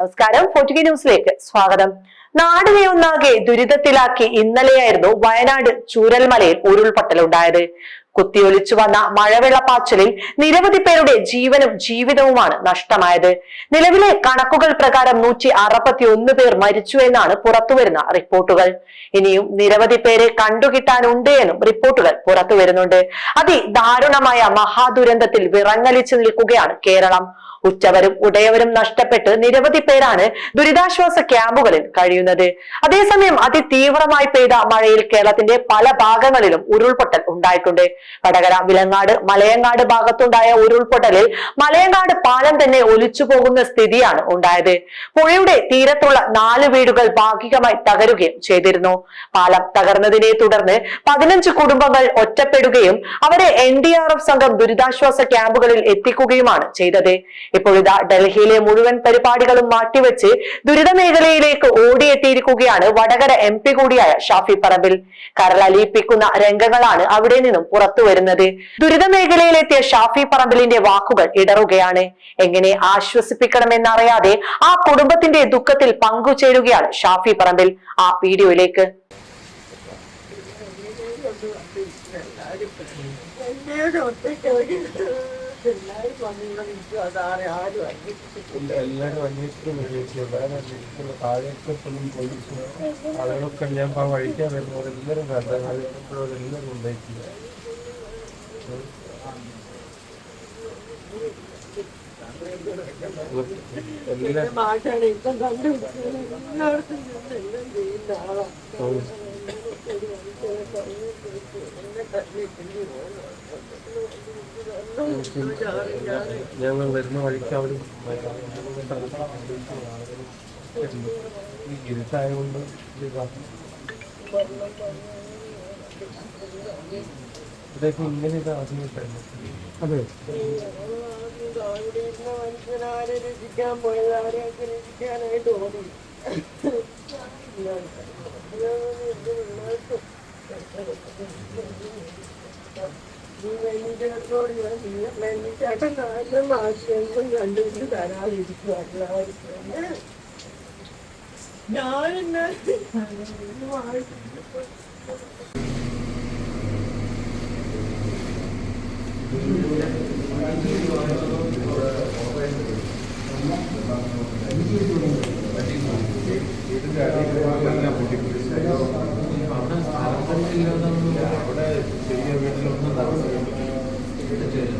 നമസ്കാരം. ഫോർട്ടുഗി ന്യൂസിലേക്ക് സ്വാഗതം. നാടിനെ ഒന്നാകെ ദുരിതത്തിലാക്കി ഇന്നലെയായിരുന്നു വയനാട് ചൂരൽമലയിൽ ഉരുൾപൊട്ടലുണ്ടായത്. കുത്തിയൊലിച്ചു വന്ന മഴവെള്ളപ്പാച്ചിലിൽ നിരവധി പേരുടെ ജീവനും ജീവിതവുമാണ് നഷ്ടമായത്. നിലവിലെ കണക്കുകൾ പ്രകാരം നൂറ്റി അറുപത്തി ഒന്ന് പേർ മരിച്ചു എന്നാണ് പുറത്തുവരുന്ന റിപ്പോർട്ടുകൾ. ഇനിയും നിരവധി പേരെ കണ്ടുകിട്ടാനുണ്ട് എന്നും റിപ്പോർട്ടുകൾ പുറത്തു വരുന്നുണ്ട് അതിദാരുണമായ മഹാദുരന്തത്തിൽ വിറങ്ങലിച്ചു നിൽക്കുകയാണ് കേരളം. ഉറ്റവരും ഉടയവരും നഷ്ടപ്പെട്ട് നിരവധി പേരാണ് ദുരിതാശ്വാസ ക്യാമ്പുകളിൽ കഴിയുന്നത്. അതേസമയം അതിതീവ്രമായി പെയ്ത മഴയിൽ കേരളത്തിന്റെ പല ഭാഗങ്ങളിലും ഉരുൾപൊട്ടൽ ഉണ്ടായിട്ടുണ്ട്. വടകര വിലങ്ങാട് മലയങ്ങാട് ഭാഗത്തുണ്ടായ ഉരുൾപൊട്ടലിൽ മലയങ്ങാട് പാലം തന്നെ ഒലിച്ചു പോകുന്ന സ്ഥിതിയാണ് ഉണ്ടായത്. പുഴയുടെ തീരത്തുള്ള നാല് വീടുകൾ ഭാഗികമായി തകരുകയും ചെയ്തിരുന്നു. പാലം തകർന്നതിനെ തുടർന്ന് പതിനഞ്ച് കുടുംബങ്ങൾ ഒറ്റപ്പെടുകയും അവരെ എൻ ഡി ആർ എഫ് സംഘം ദുരിതാശ്വാസ ക്യാമ്പുകളിൽ എത്തിക്കുകയുമാണ് ചെയ്തത്. ഇപ്പോഴിതാ ഡൽഹിയിലെ മുഴുവൻ പരിപാടികളും മാറ്റിവെച്ച് ദുരിത മേഖലയിലേക്ക് ഓടിയെത്തിയിരിക്കുകയാണ് വടകര എം പി കൂടിയായ ഷാഫി പറമ്പിൽ. കരളലിയിപ്പിക്കുന്ന രംഗങ്ങളാണ് അവിടെ നിന്നും പുറത്തു വരുന്നത്. ദുരിത മേഖലയിലെത്തിയ ഷാഫി പറമ്പിലിന്റെ വാക്കുകൾ ഇടറുകയാണ്. എങ്ങനെ ആശ്വസിപ്പിക്കണമെന്നറിയാതെ ആ കുടുംബത്തിന്റെ ദുഃഖത്തിൽ പങ്കുചേരുകയാണ് ഷാഫി പറമ്പിൽ. ആ വീഡിയോയിലേക്ക്. എല്ലാവരും അന്വേഷിക്കും ആളുകളൊക്കെ ഞാൻ വഴിക്കാൻ വരുന്നവരെല്ലാരും കണ്ടവർ എല്ലാവരും ഉണ്ടായിട്ടില്ല മാറ്റാണ്. ഇപ്പം കണ്ടുപിടിച്ചത് എല്ലായിടത്തും ചെന്ന് എല്ലാം ചെയ്യുന്ന ആളാണ് ഞങ്ങൾ വരുന്ന വഴിക്ക് അവിടെ ഈ ഇരുട്ടായതുകൊണ്ട് ഇതൊക്കെ ഇങ്ങനെ ഇത് ആദ്യമായിട്ടായിരുന്നു അതെ. മനുഷ്യനാരെ രക്ഷിക്കാൻ പോയത് ആരെയൊക്കെ രക്ഷിക്കാനായിട്ട് ഓടി നീ വെള്ളിച്ചേട്ടനോട് ഞാൻ വെള്ളിച്ചേട്ടൻ ആരും ആശയങ്ങളും കണ്ടുപിടിച്ച് അവിടെ ചെറിയ വീട്ടിലൊന്നും താമസിക്കുന്നില്ല